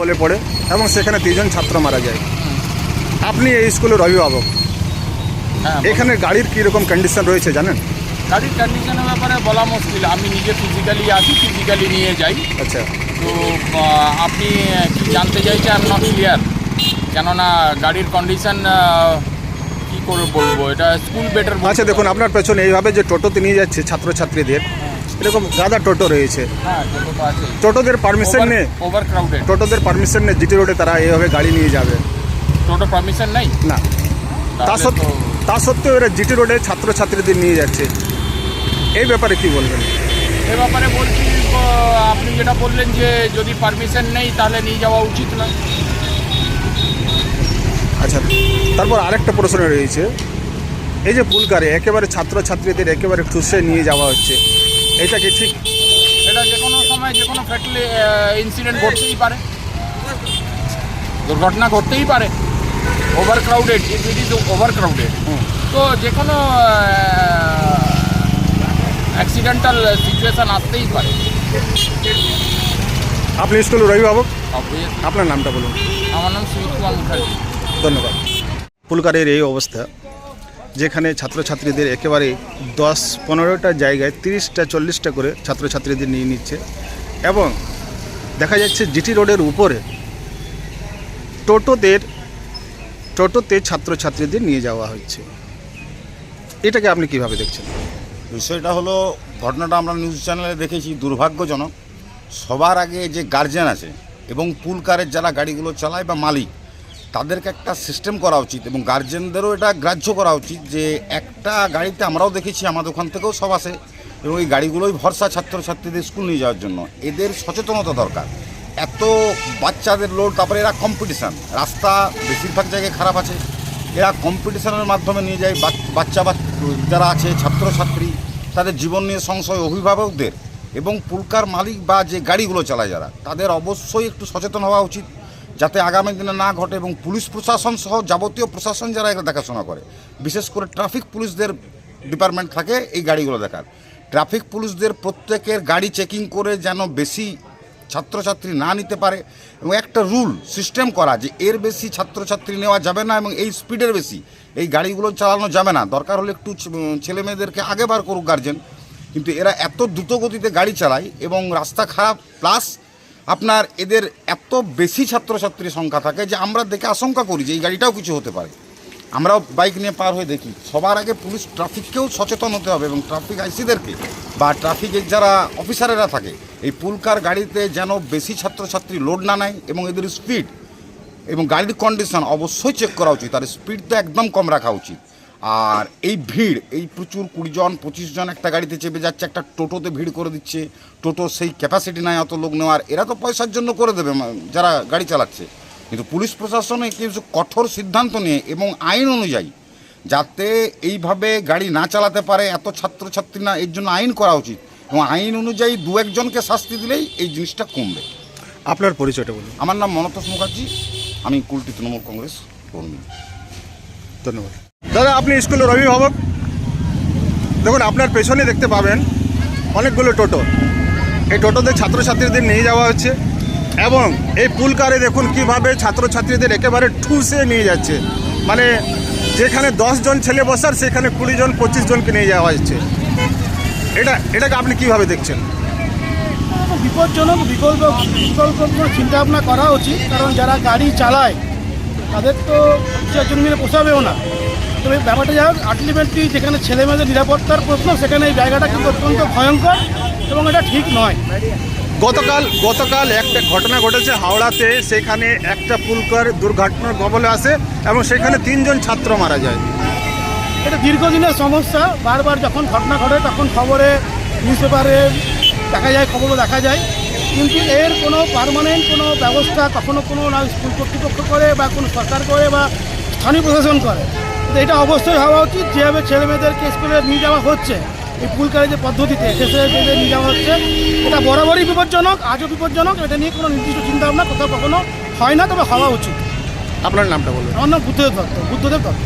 বলে পড়ে এবং সেখানে তিনজন ছাত্র মারা যায়। আপনি এই স্কুলের অভিভাবক। হ্যাঁ এখানে গাড়ির কীরকম কন্ডিশন রয়েছে জানেন? গাড়ির কন্ডিশনের ব্যাপারে বলা মুশকিল। আমি নিজে ফিজিক্যালি আসি ফিজিক্যালি নিয়ে যাই। আচ্ছা। তো আপনি কি জানতে চাইছেন? আই নট ক্লিয়ার কেননা গাড়ির কন্ডিশন কি করে বলব? এটা স্কুল বেটার আচ্ছা দেখুন আপনার পেছনে এইভাবে যে টোটোতে নিয়ে যাচ্ছে ছাত্রছাত্রীদের এরকম গাদা টোটো রয়েছে। হ্যাঁ টোটোদের পারমিশন নেই ওভার ক্রাউডেড টোটোদের পারমিশন নেই জিটি রোডে তারা এইভাবে গাড়ি নিয়ে যাবে। টোটো পারমিশন নেই? না। তা সত্ত্বেও তা সত্ত্বেও এরা জিটি রোডে ছাত্রছাত্রীদের নিয়ে যাচ্ছে। এই ব্যাপারে কি বলবেন? এ ব্যাপারে বলছি আপনি যেটা বললেন যে যদি পারমিশন নেই তাহলে নিয়ে যাওয়া উচিত নয়। আচ্ছা তারপর আরেকটা প্রশ্ন রয়েছে। এই যে পুলকারে একেবারে ছাত্রছাত্রীদের একেবারে ঠুসে নিয়ে যাওয়া হচ্ছে। এটা কি ঠিক? এটা যে কোনো সময় যে কোনো ফ্যাটলি ইনসিডেন্ট ঘটতেই পারে। দুর্ঘটনা ঘটতেই পারে। Over crowded it is over crowded hmm. তো যে কোনো অ্যাক্সিডেন্টাল সিচুয়েশান আসতেই পারে। আপনি স্কুলের অভিভাবক. আপনার নামটা বলুন। আমার নাম সুমিত কুমার মুখার্জি। ধন্যবাদ। পুলকারের এই অবস্থা যেখানে ছাত্রছাত্রীদের একেবারে দশ পনেরোটা জায়গায় তিরিশটা, চল্লিশটা করে ছাত্রছাত্রীদের নিয়ে নিচ্ছে। এবং দেখা যাচ্ছে জিটি রোডের উপরে টোটোদের টোটোতে ছাত্রছাত্রীদের নিয়ে যাওয়া হচ্ছে। এটাকে আপনি কীভাবে দেখছেন? বিষয়টা হলো, ঘটনাটা আমরা নিউজ চ্যানেলে দেখেছি, দুর্ভাগ্যজনক। সবার আগে যে গার্জেন আছে এবং পুল কারের যারা গাড়িগুলো চালায় বা মালিক তাদেরকে একটা সিস্টেম করা উচিত এবং গার্জেনদেরও এটা গ্রাহ্য করা উচিত যে একটা গাড়িতে আমরাও দেখেছি, আমাদের ওখান থেকেও সব আসে এবং এই গাড়িগুলোই ভরসা ছাত্রছাত্রীদের স্কুল নিয়ে যাওয়ার জন্য। এদের সচেতনতা দরকার। এত বাচ্চাদের লোড তারপরে এরা কম্পিটিশান রাস্তা বেশিরভাগ জায়গায় খারাপ আছে। এরা কম্পিটিশনের মাধ্যমে নিয়ে যায়। বাচ- বাচ্চা বাচ- যারা আছে, ছাত্রছাত্রী, তাদের জীবন নিয়ে সংশয় অভিভাবকদের এবং পুলকার মালিক বা যে গাড়িগুলো চালায় যারা, তাদের অবশ্যই একটু সচেতন হওয়া উচিত। যাতে আগামী দিনে না ঘটে এবং পুলিশ প্রশাসন সহ যাবতীয় প্রশাসন যারা এগুলো দেখাশোনা করে, বিশেষ করে ট্রাফিক পুলিশদের ডিপার্টমেন্ট থাকে এই গাড়িগুলো দেখার। ট্রাফিক পুলিশদের প্রত্যেকের গাড়ি চেকিং করে যেন বেশি ছাত্রছাত্রী না নিতে পারে এবং একটা রুল, সিস্টেম করা যে এর বেশি ছাত্রছাত্রী নেওয়া যাবে না এবং এই স্পিডের বেশি। এই গাড়িগুলো চালানো যাবে না। দরকার হলে একটু ছেলে মেয়েদেরকে আগে বার করুক গার্জেন কিন্তু এরা এত দ্রুত গতিতে গাড়ি চালায় এবং রাস্তা খারাপ প্লাস আপনার এদের এত বেশি ছাত্রছাত্রীর সংখ্যা থাকে যে আমরা দেখে আশঙ্কা করি যে এই গাড়িটাও কিছু হতে পারে। আমরাও বাইক নিয়ে পার হয়ে দেখি। সবার আগে পুলিশ ট্রাফিককেও সচেতন হতে হবে এবং ট্রাফিক আইসিদেরকে বা ট্রাফিকের যারা অফিসারেরা থাকে, এই পুলকার গাড়িতে যেন বেশি ছাত্রছাত্রী লোড না নেয় এবং এদের স্পিড এবং গাড়ির কন্ডিশন অবশ্যই চেক করা উচিত। আর স্পিড তো একদম কম রাখা উচিত। আর এই ভিড় এই প্রচুর কুড়ি জন পঁচিশ জন একটা গাড়িতে চেপে যাচ্ছে একটা টোটোতে ভিড় করে দিচ্ছে। টোটো সেই ক্যাপাসিটি নাই অত লোক নেওয়ার এরা তো পয়সার জন্য করে দেবে যারা গাড়ি চালাচ্ছে। কিন্তু পুলিশ প্রশাসনে কিছু কঠোর সিদ্ধান্ত নিয়ে এবং আইন অনুযায়ী যাতে এইভাবে গাড়ি না চালাতে পারে এত ছাত্রছাত্রী না এর জন্য আইন করা উচিত। এবং আইন অনুযায়ী দু একজনকে শাস্তি দিলেই এই জিনিসটা কমবে। আপনার পরিচয়টা বলুন। আমার নাম মনতোষ মুখার্জি আমি কুলটি তৃণমূল কংগ্রেস কর্মী। ধন্যবাদ। দাদা, আপনি স্কুলের অভিভাবক। দেখুন, আপনার পেছনে দেখতে পাবেন অনেকগুলো টোটো। এই টোটোতে ছাত্রছাত্রীদের নিয়ে যাওয়া হচ্ছে এবং এই পুলকারে দেখুন কীভাবে ছাত্রছাত্রীদের একেবারে ঠুসে নিয়ে যাচ্ছে। মানে যেখানে জন ছেলে বসার, সেখানে কুড়ি জন, পঁচিশ জনকে নিয়ে যাওয়া হচ্ছে। এটা, এটাকে আপনি কীভাবে দেখছেন? বিপজ্জনক বিকল্প বিকল্প চিন্তা ভাবনা করা উচিত, কারণ যারা গাড়ি চালায় তাদের তো চারজন মিলে পোষাবেও না। তবে ব্যাপারটা যা হোক আলটিমেটলি যেখানে ছেলেমেয়েদের নিরাপত্তার প্রশ্ন সেখানে এই জায়গাটা কিন্তু অত্যন্ত ভয়ঙ্কর এবং এটা ঠিক নয়। গতকাল গতকাল একটা ঘটনা ঘটেছে হাওড়াতে সেখানে একটা পুলকার দুর্ঘটনার কবলে আসে এবং সেখানে তিনজন ছাত্র মারা যায়। এটা দীর্ঘদিনের সমস্যা। বারবার যখন ঘটনা ঘটে তখন খবরে নিউজ পেপারে দেখা যায় খবরও দেখা যায়। কিন্তু এর কোনো পার্মানেন্ট কোনো ব্যবস্থা কখনো কোনো না স্কুল কর্তৃপক্ষ করে বা কোনো সরকার করে বা স্থানীয় প্রশাসন করে। তো এটা অবশ্যই হওয়া উচিত যেভাবে ছেলে মেয়েদেরকে স্কুলে নিয়ে যাওয়া হচ্ছে। এই পুলকারে যে পদ্ধতিতে শেষে যে নিয়ে যাওয়া হচ্ছে এটা বরাবরই বিপজ্জনক আজও বিপজ্জনক এটা নিয়ে কোনো নির্দিষ্ট চিন্তাভাবনা কোথাও কখনো হয় না তবে হওয়া উচিত। আপনার নামটা বলুন। আমার নাম বুদ্ধদেব দত্ত বুদ্ধদেব দত্ত।